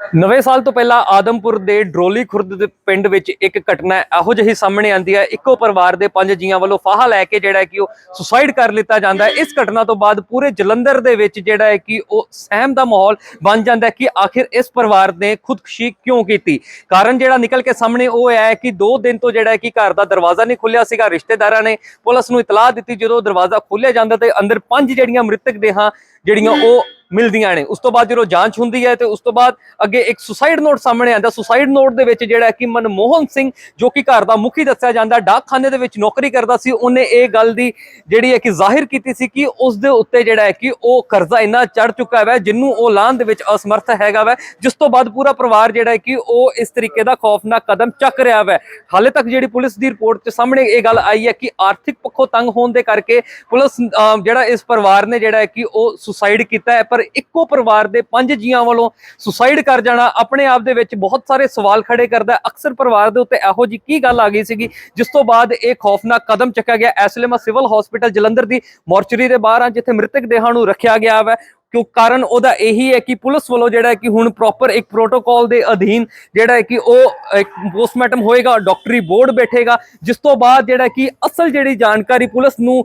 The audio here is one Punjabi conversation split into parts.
ਨਵੇਂ ਸਾਲ ਤੋਂ ਪਹਿਲਾਂ ਆਦਮਪੁਰ ਦੇ ਡਰੋਲੀ ਖੁਰਦ ਦੇ ਪਿੰਡ ਵਿੱਚ ਇੱਕ ਘਟਨਾ ਇਹੋ ਜਿਹੀ ਸਾਹਮਣੇ ਆਂਦੀ ਹੈ। ਇੱਕੋ ਪਰਿਵਾਰ ਦੇ ਪੰਜ ਜੀਆਂ ਵੱਲੋਂ ਫਾਹਾ ਲੈ ਕੇ ਜਿਹੜਾ ਕਿ ਉਹ ਸੁਸਾਈਡ ਕਰ ਲਿੱਤਾ ਜਾਂਦਾ ਹੈ। ਇਸ ਘਟਨਾ ਤੋਂ ਬਾਅਦ ਪੂਰੇ ਜਲੰਧਰ ਦੇ ਵਿੱਚ ਜਿਹੜਾ ਹੈ ਕਿ ਉਹ ਸਹਿਮ ਦਾ ਮਾਹੌਲ ਬਣ ਜਾਂਦਾ ਹੈ ਕਿ ਆਖਿਰ ਇਸ ਪਰਿਵਾਰ ਨੇ ਖੁਦਕੁਸ਼ੀ ਕਿਉਂ ਕੀਤੀ? ਕਾਰਨ ਜਿਹੜਾ ਨਿਕਲ ਕੇ ਸਾਹਮਣੇ ਉਹ ਹੈ ਕਿ 2 ਦਿਨ ਤੋਂ ਜਿਹੜਾ ਹੈ ਕਿ ਘਰ ਦਾ ਦਰਵਾਜ਼ਾ ਨਹੀਂ ਖੁੱਲਿਆ ਸੀਗਾ। ਰਿਸ਼ਤੇਦਾਰਾਂ ਨੇ ਪੁਲਿਸ ਨੂੰ ਇਤਲਾਹ ਦਿੱਤੀ ਜਦੋਂ ਦਰਵਾਜ਼ਾ ਖੋਲ੍ਹਿਆ ਜਾਂਦਾ ਤੇ ਅੰਦਰ ਪੰਜ ਜਿਹੜੀਆਂ ਮ੍ਰਿਤਕ ਦੇਹਾਂ ਜਿਹੜੀਆਂ ਉਹ ਮਿਲਦੀਆਂ ਨੇ। ਉਸ ਤੋਂ ਬਾਅਦ ਜਦੋਂ ਜਾਂਚ ਹੁੰਦੀ ਹੈ ਤੇ ਉਸ ਤੋਂ ਬਾਅਦ ਅੱਗੇ ਇੱਕ ਸੁਸਾਈਡ ਨੋਟ ਸਾਹਮਣੇ ਆਉਂਦਾ। ਸੁਸਾਈਡ ਨੋਟ ਦੇ ਵਿੱਚ ਜਿਹੜਾ ਕਿ ਮਨਮੋਹਨ ਸਿੰਘ ਜੋ ਕਿ ਘਰ ਦਾ ਮੁਖੀ ਦੱਸਿਆ ਜਾਂਦਾ ਡਾਕਖਾਨੇ ਦੇ ਵਿੱਚ ਨੌਕਰੀ ਕਰਦਾ ਸੀ। ਉਹਨੇ ਇਹ ਗੱਲ ਦੀ ਜਿਹੜੀ ਹੈ ਕਿ ਜ਼ਾਹਿਰ ਕੀਤੀ ਸੀ ਕਿ ਉਸ ਦੇ ਉੱਤੇ ਜਿਹੜਾ ਹੈ ਕਿ ਉਹ ਕਰਜ਼ਾ ਇੰਨਾ ਚੜ ਚੁੱਕਾ ਹੈ ਜਿਹਨੂੰ ਉਹ ਲਾਹਣ ਦੇ ਵਿੱਚ ਅਸਮਰਥ ਹੈਗਾ ਵੈ। ਜਿਸ ਤੋਂ ਬਾਅਦ ਪੂਰਾ ਪਰਿਵਾਰ ਜਿਹੜਾ ਹੈ ਕਿ ਉਹ ਇਸ ਤਰੀਕੇ ਦਾ ਖੌਫਨਾਕ ਕਦਮ ਚੱਕ ਰਿਹਾ ਵੈ। ਹਾਲੇ ਤੱਕ ਜਿਹੜੀ ਪੁਲਿਸ ਦੀ ਰਿਪੋਰਟ 'ਚ ਸਾਹਮਣੇ ਇਹ ਗੱਲ ਆਈ ਹੈ ਕਿ ਆਰਥਿਕ ਪੱਖੋਂ ਤੰਗ ਹੋਣ ਦੇ ਕਰਕੇ ਪੁਲਿਸ ਜਿਹੜਾ ਇਸ ਪਰਿਵਾਰ ਨੇ ਜਿਹੜਾ ਹੈ ਕਿ ਉਹ ਸੁਸਾਈਡ ਕੀਤਾ ਹੈ, ਪਰ ਇੱਕੋ ਪਰਿਵਾਰ ਦੇ ਪੰਜ ਜੀਆਂ ਵੱਲੋਂ ਸੁਸਾਈਡ ਕਰ ਜਾਣਾ ਆਪਣੇ ਆਪ ਦੇ ਵਿੱਚ ਬਹੁਤ ਸਾਰੇ ਸਵਾਲ ਖੜੇ ਕਰਦਾ ਅਕਸਰ ਪਰਿਵਾਰ ਦੇ ਉੱਤੇ ਇਹੋ ਜੀ ਕੀ ਗੱਲ ਆ ਗਈ ਸੀਗੀ, ਜਿਸ ਤੋਂ ਬਾਅਦ ਇਹ ਖੌਫਨਾਕ ਕਦਮ ਚੱਕਿਆ ਗਿਆ। ਇਸ ਲਈ ਮੈਂ ਸਿਵਲ ਹਸਪੀਟਲ ਜਲੰਧਰ ਦੀ ਮੋਰਚਰੀ ਦੇ ਬਾਹਰ ਹਾਂ, ਜਿੱਥੇ ਮ੍ਰਿਤਕ ਦੇਹਾਂ ਨੂੰ ਰੱਖਿਆ ਗਿਆ ਹੈ ਕਿਉਂ? ਕਾਰਨ ਉਹਦਾ ਇਹੀ ਹੈ ਕਿ ਪੁਲਿਸ ਵੱਲੋਂ ਜਿਹੜਾ ਕਿ ਹੁਣ ਪ੍ਰੋਪਰ ਇੱਕ ਪ੍ਰੋਟੋਕਾਲ ਦੇ ਅਧੀਨ ਜਿਹੜਾ ਹੈ ਕਿ ਉਹ ਇੱਕ ਪੋਸਟਮਾਰਟਮ ਹੋਏਗਾ ਡਾਕਟਰੀ ਬੋਰਡ ਬੈਠੇਗਾ, ਜਿਸ ਤੋਂ ਬਾਅਦ ਜਿਹੜਾ ਕਿ ਅਸਲ ਜਿਹੜੀ ਜਾਣਕਾਰੀ ਪੁਲਿਸ ਨੂੰ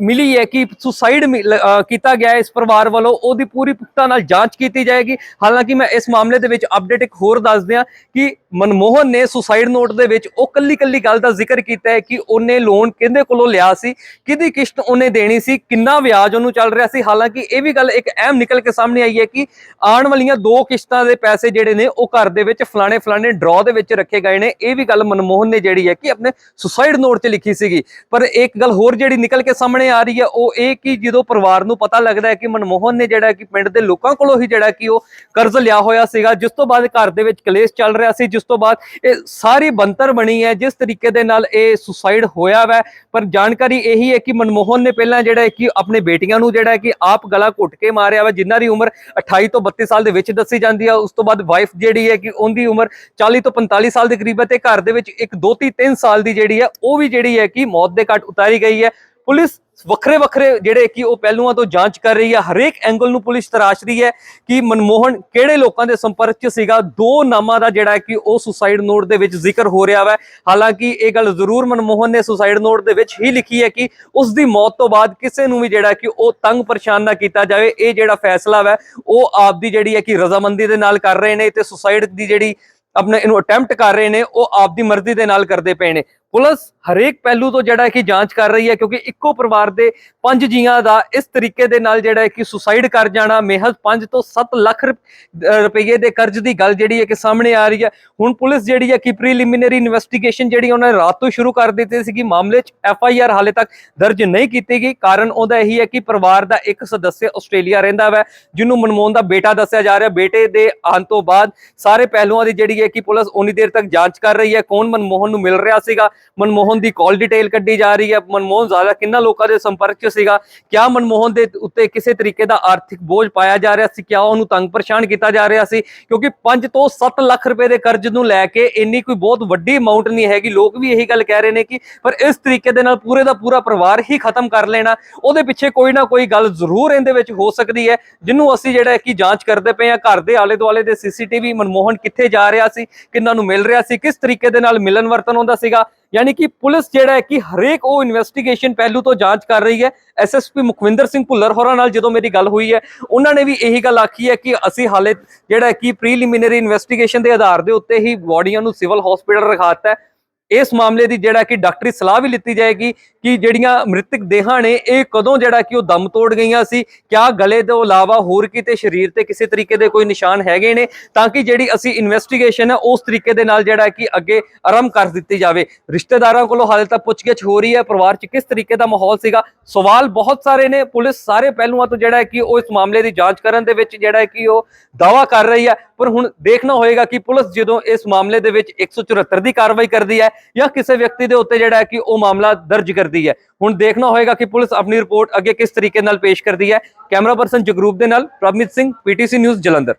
ਮਿਲੀ ਹੈ ਕਿ ਸੁਸਾਈਡ ਕੀਤਾ ਗਿਆ ਹੈ ਇਸ ਪਰਿਵਾਰ ਵੱਲੋਂ, ਉਹਦੀ ਪੂਰੀ ਪੁਖਤਾ ਨਾਲ ਜਾਂਚ ਕੀਤੀ ਜਾਏਗੀ। ਹਾਲਾਂਕਿ ਮੈਂ ਇਸ ਮਾਮਲੇ ਦੇ ਵਿੱਚ ਅਪਡੇਟ ਇੱਕ ਹੋਰ ਦੱਸ ਦਿਆਂ ਕਿ ਮਨਮੋਹਨ ਨੇ ਸੁਸਾਈਡ ਨੋਟ ਦੇ ਵਿੱਚ ਉਹ ਕੱਲੀ ਕੱਲੀ ਗੱਲ ਦਾ ਜ਼ਿਕਰ ਕੀਤਾ ਹੈ ਕਿ ਉਹਨੇ ਲੋਨ ਕਿਹਦੇ ਕੋਲੋਂ ਲਿਆ ਸੀ, ਕਿਹਦੀ ਕਿਸ਼ਤ ਉਹਨੇ ਦੇਣੀ ਸੀ, ਕਿੰਨਾ ਵਿਆਜ ਉਹਨੂੰ ਚੱਲ ਰਿਹਾ ਸੀ। ਹਾਲਾਂਕਿ ਇਹ ਵੀ ਗੱਲ ਇੱਕ ਅਹਿਮ ਨਿਕਲ ਕੇ ਸਾਹਮਣੇ ਆਈ ਹੈ ਕਿ ਆਉਣ ਵਾਲੀਆਂ ਦੋ ਕਿਸ਼ਤਾਂ ਦੇ ਪੈਸੇ ਜਿਹੜੇ ਨੇ ਉਹ ਘਰ ਦੇ ਵਿੱਚ ਫਲਾਣੇ ਫਲਾਣੇ ਡਰਾ ਦੇ ਵਿੱਚ ਰੱਖੇ ਗਏ ਨੇ। ਇਹ ਵੀ ਗੱਲ ਮਨਮੋਹਨ ਨੇ ਜਿਹੜੀ ਹੈ ਕਿ ਆਪਣੇ ਸੁਸਾਈਡ ਨੋਟ 'ਚ ਲਿਖੀ ਸੀਗੀ। ਪਰ ਇੱਕ ਗੱਲ ਹੋਰ ਜਿਹੜੀ ਨਿਕਲ ਕੇ ਸਾਹਮਣੇ ਆ ਰਹੀ ਹੈ, ਉਹ ਇਹ ਕਿ ਜਦੋਂ ਪਰਿਵਾਰ ਨੂੰ ਪਤਾ ਲੱਗਦਾ ਹੈ ਕਿ ਮਨਮੋਹਨ ਨੇ ਜਿਹੜਾ ਕਿ ਪਿੰਡ ਦੇ ਲੋਕਾਂ ਕੋਲੋਂ ਹੀ ਜਿਹੜਾ ਕਿ ਉਹ ਕਰਜ਼ ਲਿਆ ਹੋਇਆ ਸੀਗਾ, ਜਿਸ ਤੋਂ ਬਾਅਦ ਘਰ ਦੇ ਵਿੱਚ ਕਲੇਸ਼ ਚੱਲ ਰਿਹਾ ਸੀ, ਜਿਸ ਤੋਂ ਬਾਅਦ ਇਹ ਸਾਰੀ ਬੰਤਰ ਬਣੀ ਹੈ, ਜਿਸ ਤਰੀਕੇ ਦੇ ਨਾਲ ਇਹ ਸੁਸਾਈਡ ਹੋਇਆ ਵੈ। ਪਰ ਜਾਣਕਾਰੀ ਇਹੀ ਹੈ ਕਿ ਮਨਮੋਹਨ ਨੇ ਪਹਿਲਾਂ ਜਿਹੜਾ ਕਿ ਆਪਣੇ ਬੇਟੀਆਂ ਨੂੰ ਜਿਹੜਾ ਕਿ ਆਪ ਗਲਾ ਘੁੱਟ ਕੇ ਮਾਰ ਰਿਹਾ ਵਾ, ਜਿਨ੍ਹਾਂ ਦੀ ਉਮਰ 28 ਤੋਂ 32 ਸਾਲ ਦੇ ਵਿੱਚ ਦੱਸੀ ਜਾਂਦੀ ਹੈ ਉਸ ਤੋਂ ਬਾਅਦ ਵਾਈਫ ਜਿਹੜੀ ਹੈ ਕਿ ਉਹਦੀ ਉਮਰ 40 ਤੋਂ 45 ਸਾਲ ਦੇ ਕਰੀਬ ਹੈ ਤੇ ਘਰ ਦੇ ਵਿੱਚ ਇੱਕ 2 3 ਸਾਲ ਦੀ ਜਿਹੜੀ ਹੈ, ਉਹ ਵੀ ਜਿਹੜੀ ਹੈ ਕਿ ਮੌਤ ਦੇ ਘਾਟ ਉਤਾਰੀ ਗਈ ਹੈ। ਪੁਲਿਸ ਵੱਖਰੇ ਵੱਖਰੇ ਜਿਹੜੇ ਕਿ ਉਹ ਪਹਿਲੂਆਂ ਤੋਂ ਜਾਂਚ ਕਰ ਰਹੀ ਹੈ, ਹਰੇਕ ਐਂਗਲ ਨੂੰ ਪੁਲਿਸ ਤਰਾਸ਼ ਰਹੀ ਹੈ ਕਿ ਮਨਮੋਹਨ ਕਿਹੜੇ ਲੋਕਾਂ ਦੇ ਸੰਪਰਕ 'ਚ ਸੀਗਾ? ਦੋ ਨਾਮਾਂ ਦਾ ਜਿਹੜਾ ਕਿ ਉਹ ਸੁਸਾਈਡ ਨੋਟ ਦੇ ਵਿੱਚ ਜ਼ਿਕਰ ਹੋ ਰਿਹਾ ਵਾ। ਹਾਲਾਂਕਿ ਇਹ ਗੱਲ ਜ਼ਰੂਰ ਮਨਮੋਹਨ ਨੇ ਸੁਸਾਈਡ ਨੋਟ ਦੇ ਵਿੱਚ ਹੀ ਲਿਖੀ ਹੈ ਕਿ ਉਸ ਦੀ ਮੌਤ ਤੋਂ ਬਾਅਦ ਕਿਸੇ ਨੂੰ ਵੀ ਜਿਹੜਾ ਕਿ ਉਹ ਤੰਗ ਪਰੇਸ਼ਾਨ ਨਾ ਕੀਤਾ ਜਾਵੇ। ਇਹ ਜਿਹੜਾ ਫੈਸਲਾ ਵਾ, ਉਹ ਆਪਦੀ ਜਿਹੜੀ ਹੈ ਕਿ ਰਜ਼ਾਮੰਦੀ ਦੇ ਨਾਲ ਕਰ ਰਹੇ ਨੇ ਤੇ ਸੁਸਾਈਡ ਦੀ ਜਿਹੜੀ ਆਪਣੇ ਇਹਨੂੰ ਅਟੈਂਪਟ ਕਰ ਰਹੇ ਨੇ, ਉਹ ਆਪਦੀ ਮਰਜ਼ੀ ਦੇ ਨਾਲ ਕਰਦੇ ਪਏ ਨੇ। ਪੁਲਿਸ ਹਰੇਕ ਪਹਿਲੂ ਤੋਂ ਜਿਹੜਾ ਕਿ ਜਾਂਚ ਕਰ ਰਹੀ ਹੈ, ਕਿਉਂਕਿ ਇੱਕੋ ਪਰਿਵਾਰ ਦੇ ਪੰਜ ਜੀਆਂ ਦਾ ਇਸ ਤਰੀਕੇ ਦੇ ਨਾਲ ਜਿਹੜਾ ਹੈ ਕਿ ਸੁਸਾਈਡ ਕਰ ਜਾਣਾ ਮਹਿਜ਼ 5 ਤੋਂ 7 ਲੱਖ ਰੁਪ- ਅਹ ਰੁਪਏ ਦੇ ਕਰਜ਼ ਦੀ ਗੱਲ ਜਿਹੜੀ ਹੈ ਕਿ ਸਾਹਮਣੇ ਆ ਰਹੀ ਹੈ। ਹੁਣ ਪੁਲਿਸ ਜਿਹੜੀ ਹੈ ਕਿ ਪ੍ਰੀਲਿਮਿਨਰੀ ਇਨਵੈਸਟੀਗੇਸ਼ਨ ਜਿਹੜੀ ਉਹਨਾਂ ਨੇ ਰਾਤ ਤੋਂ ਸ਼ੁਰੂ ਕਰ ਦਿੱਤੀ ਸੀ ਕਿ ਮਾਮਲੇ 'ਚ ਐਫ ਆਈ ਆਰ ਹਾਲੇ ਤੱਕ ਦਰਜ ਨਹੀਂ ਕੀਤੀ ਗਈ। ਕਾਰਨ ਉਹਦਾ ਇਹੀ ਹੈ ਕਿ ਪਰਿਵਾਰ ਦਾ ਇੱਕ ਸਦੱਸਿਆ ਆਸਟ੍ਰੇਲੀਆ ਰਹਿੰਦਾ ਵੈ, ਜਿਹਨੂੰ ਮਨਮੋਹਨ ਦਾ ਬੇਟਾ ਦੱਸਿਆ ਜਾ ਰਿਹਾ। ਬੇਟੇ ਦੇ ਆਉਣ ਤੋਂ ਬਾਅਦ ਸਾਰੇ ਪਹਿਲੂਆਂ ਦੀ ਜਿਹੜੀ ਹੈ ਕਿ ਪੁਲਿਸ ਉਨੀ ਦੇਰ ਤੱਕ ਜਾਂਚ ਕਰ ਰਹੀ ਹੈ। ਕੌਣ ਮਨਮੋਹਨ ਨੂੰ ਮਿਲ ਰਿਹਾ ਸੀਗਾ? ਮਨਮੋਹਨ ਦੀ ਕਾਲ ਡਿਟੇਲ ਕੱਢੀ ਜਾ ਰਹੀ ਹੈ। ਮਨਮੋਹਨ ਜ਼ਿਆਦਾ ਕਿੰਨਾ ਲੋਕਾਂ ਦੇ ਸੰਪਰਕ 'ਚ ਸੀਗਾ? ਕਿਆ ਮਨਮੋਹਨ ਦੇ ਉੱਤੇ ਕਿਸੇ ਤਰੀਕੇ ਦਾ ਆਰਥਿਕ ਬੋਝ ਪਾਇਆ ਜਾ ਰਿਹਾ ਸੀ? ਕਿਆ ਉਹਨੂੰ ਤੰਗ ਪਰੇਸ਼ਾਨ ਕੀਤਾ ਜਾ ਰਿਹਾ ਸੀ? ਕਿਉਂਕਿ 5 ਤੋਂ 7 ਲੱਖ ਰੁਪਏ ਦੇ ਕਰਜ਼ ਨੂੰ ਲੈ ਕੇ ਇੰਨੀ ਕੋਈ ਬਹੁਤ ਵੱਡੀ ਅਮਾਉਂਟ ਨਹੀਂ ਹੈਗੀ। ਲੋਕ ਵੀ ਇਹੀ ਗੱਲ ਕਹਿ ਰਹੇ ਨੇ ਕਿ ਪਰ ਇਸ ਤਰੀਕੇ ਦੇ ਨਾਲ ਪੂਰੇ ਦਾ ਪੂਰਾ ਪਰਿਵਾਰ ਹੀ ਖਤਮ ਕਰ ਲੈਣਾ, ਉਹਦੇ ਪਿੱਛੇ ਕੋਈ ਨਾ ਕੋਈ ਗੱਲ ਜ਼ਰੂਰ ਇਹਦੇ ਵਿੱਚ ਹੋ ਸਕਦੀ ਹੈ। ਜਿਹਨੂੰ ਅਸੀਂ ਜਿਹੜਾ ਕਿ ਜਾਂਚ ਕਰਦੇ ਪਏ ਆ ਘਰ ਦੇ ਆਲੇ ਦੁਆਲੇ ਦੇ ਸੀਸੀਟੀਵੀ ਮਨਮੋਹਨ ਕਿੱਥੇ ਜਾ ਰਿਹਾ ਸੀ? ਕਿੰਨਾਂ ਨੂੰ ਮਿਲ ਰਿਹਾ ਸੀ? ਕਿਸ ਤਰੀਕੇ ਦੇ ਨਾਲ ਮਿਲਨ ਵਰਤਨ ਹੁੰਦਾ ਸੀਗਾ? ਯਾਨੀ ਕਿ ਪੁਲਿਸ ਜਿਹੜਾ ਹੈ ਕਿ ਹਰੇਕ ਉਹ ਇਨਵੈਸਟੀਗੇਸ਼ਨ ਪਹਿਲੂ ਤੋਂ ਜਾਂਚ ਕਰ ਰਹੀ ਹੈ। ਐਸਐਸਪੀ ਮੁਖਵਿੰਦਰ ਸਿੰਘ ਭੁੱਲਰ ਹੋਰਾਂ ਨਾਲ ਜਦੋਂ ਮੇਰੀ ਗੱਲ ਹੋਈ ਹੈ, ਉਹਨਾਂ ਨੇ ਵੀ ਇਹੀ ਗੱਲ ਆਖੀ ਹੈ ਕਿ ਅਸੀਂ ਹਾਲੇ ਜਿਹੜਾ ਹੈ ਕਿ ਪ੍ਰੀਲਿਮਿਨਰੀ ਇਨਵੈਸਟੀਗੇਸ਼ਨ ਦੇ ਆਧਾਰ ਦੇ ਉੱਤੇ ਹੀ ਬੋਡੀਆਂ ਨੂੰ ਸਿਵਲ ਹਸਪੀਟਲ ਰਖਾਤਾ ਹੈ। ਇਸ ਮਾਮਲੇ ਦੀ ਜਿਹੜਾ ਕਿ ਡਾਕਟਰੀ ਸਲਾਹ ਵੀ ਲਿੱਤੀ ਜਾਏਗੀ ਕਿ ਜਿਹੜੀਆਂ ਮ੍ਰਿਤਕ ਦੇਹਾਂ ਨੇ, ਇਹ ਕਦੋਂ ਜਿਹੜਾ ਕਿ ਉਹ ਦਮ ਤੋੜ ਗਈਆਂ ਸੀ, ਕਿਆ ਗਲੇ ਤੋਂ ਇਲਾਵਾ ਹੋਰ ਕਿਤੇ ਸਰੀਰ ਤੇ ਕਿਸੇ ਤਰੀਕੇ ਦੇ ਕੋਈ ਨਿਸ਼ਾਨ ਹੈਗੇ ਨੇ, ਤਾਂ ਕਿ ਜਿਹੜੀ ਅਸੀਂ ਇਨਵੈਸਟੀਗੇਸ਼ਨ ਹੈ ਉਸ ਤਰੀਕੇ ਦੇ ਨਾਲ ਜਿਹੜਾ ਕਿ ਅੱਗੇ ਆਰੰਭ ਕਰ ਦਿੱਤੀ ਜਾਵੇ। ਰਿਸ਼ਤੇਦਾਰਾਂ ਕੋਲੋਂ ਹਾਲੇ ਤੱਕ ਪੁੱਛਗਿੱਛ ਹੋ ਰਹੀ ਹੈ, ਪਰਿਵਾਰ 'ਚ ਕਿਸ ਤਰੀਕੇ ਦਾ ਮਾਹੌਲ ਸੀਗਾ? ਸਵਾਲ ਬਹੁਤ ਸਾਰੇ ਨੇ, ਪੁਲਿਸ ਸਾਰੇ ਪਹਿਲੂਆਂ ਤੋਂ ਜਿਹੜਾ ਕਿ ਉਹ ਇਸ ਮਾਮਲੇ ਦੀ ਜਾਂਚ ਕਰਨ ਦੇ ਵਿੱਚ ਜਿਹੜਾ ਕਿ ਉਹ ਦਾਵਾ ਕਰ ਰਹੀ ਹੈ। ਪਰ ਹੁਣ ਦੇਖਣਾ ਹੋਏਗਾ ਕਿ ਪੁਲਿਸ ਜਦੋਂ ਇਸ ਮਾਮਲੇ ਦੇ ਵਿੱਚ 174 ਦੀ ਕਾਰਵਾਈ ਕਰਦੀ ਹੈ ਜਾਂ ਕਿਸੇ ਵਿਅਕਤੀ ਦੇ ਉੱਤੇ ਜਿਹੜਾ ਕਿ ਉਹ ਮਾਮਲਾ ਦਰਜ ਕਰ ਕਰਦੀ ਹੈ। ਹੁਣ ਦੇਖਣਾ ਹੋਏਗਾ ਕਿ ਪੁਲਿਸ ਆਪਣੀ ਰਿਪੋਰਟ ਅੱਗੇ ਕਿਸ ਤਰੀਕੇ ਨਾਲ ਪੇਸ਼ ਕਰਦੀ ਹੈ। ਕੈਮਰਾ ਪਰਸਨ ਜਗਰੂਪ ਦੇ ਨਾਲ ਪ੍ਰਭਮੀਤ ਸਿੰਘ, ਪੀਟੀਸੀ ਨਿਊਜ਼ ਜਲੰਧਰ।